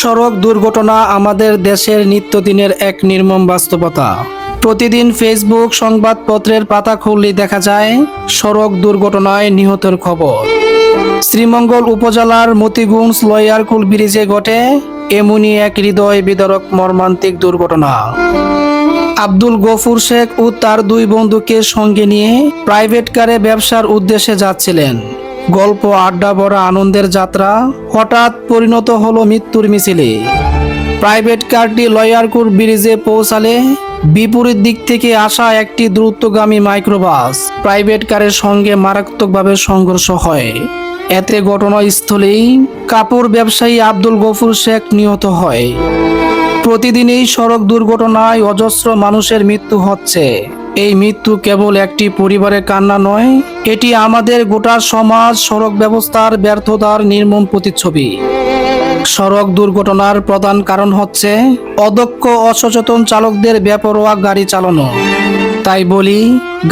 সড়ক দুর্ঘটনা আমাদের দেশের নিত্যদিনের এক নির্মম বাস্তবতা। প্রতিদিন ফেসবুক সংবাদপত্রের পাতা খুললেই দেখা যায়, সড়ক দুর্ঘটনায় নিহতের খবর। শ্রীমঙ্গল উপজেলার মতিগুঞ্জ লয়ারকুল ব্রিজে ঘটে এমনই এক হৃদয় বিদারক মর্মান্তিক দুর্ঘটনা। আব্দুল গফুর শেখ ও তার দুই বন্ধুকে সঙ্গে নিয়ে প্রাইভেট কারে ব্যবসার উদ্দেশ্যে যাচ্ছিলেন। গল্প, আড্ডা ভরা আনন্দের যাত্রা হঠাৎ পরিণত হলো মৃত্যুর মিছিলে। প্রাইভেট কারটি লয়ারকুর ব্রিজে পৌঁছালে বিপরীত দিক থেকে আসা একটি দ্রুতগামী মাইক্রোবাস প্রাইভেট কারের সঙ্গে মারাত্মকভাবে সংঘর্ষ হয়। এতে ঘটনাস্থলেই কাপড় ব্যবসায়ী আব্দুল গফুর শেখ নিহত হয়। প্রতিদিন এই সড়ক দুর্ঘটনায় অজস্র মানুষের মৃত্যু হচ্ছে। এই মৃত্যু কেবল একটি পরিবারের কান্না নয়, এটি আমাদের গোটা সমাজ সড়ক ব্যবস্থার ব্যর্থতার নির্মম প্রতিচ্ছবি। সড়ক দুর্ঘটনার প্রধান কারণ হচ্ছে অদক্ষ অসচেতন চালকদের বেপরোয়া গাড়ি চালানো। তাই বলি,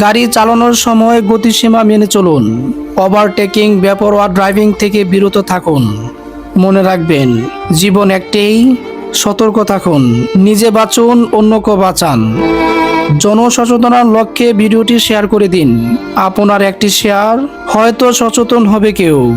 গাড়ি চালানোর সময় গতিসীমা মেনে চলুন ওভারটেকিং বেপরোয়া ড্রাইভিং থেকে বিরত থাকুন। মনে রাখবেন, জীবন একটাই সতর্ক থাকুন, নিজে বাঁচুন, অন্যকে বাঁচান। জনসচেতনার লক্ষ্যে ভিডিওটি শেয়ার করে দিন। আপনার একটি শেয়ার হয়তো সচেতন হবে কেউ।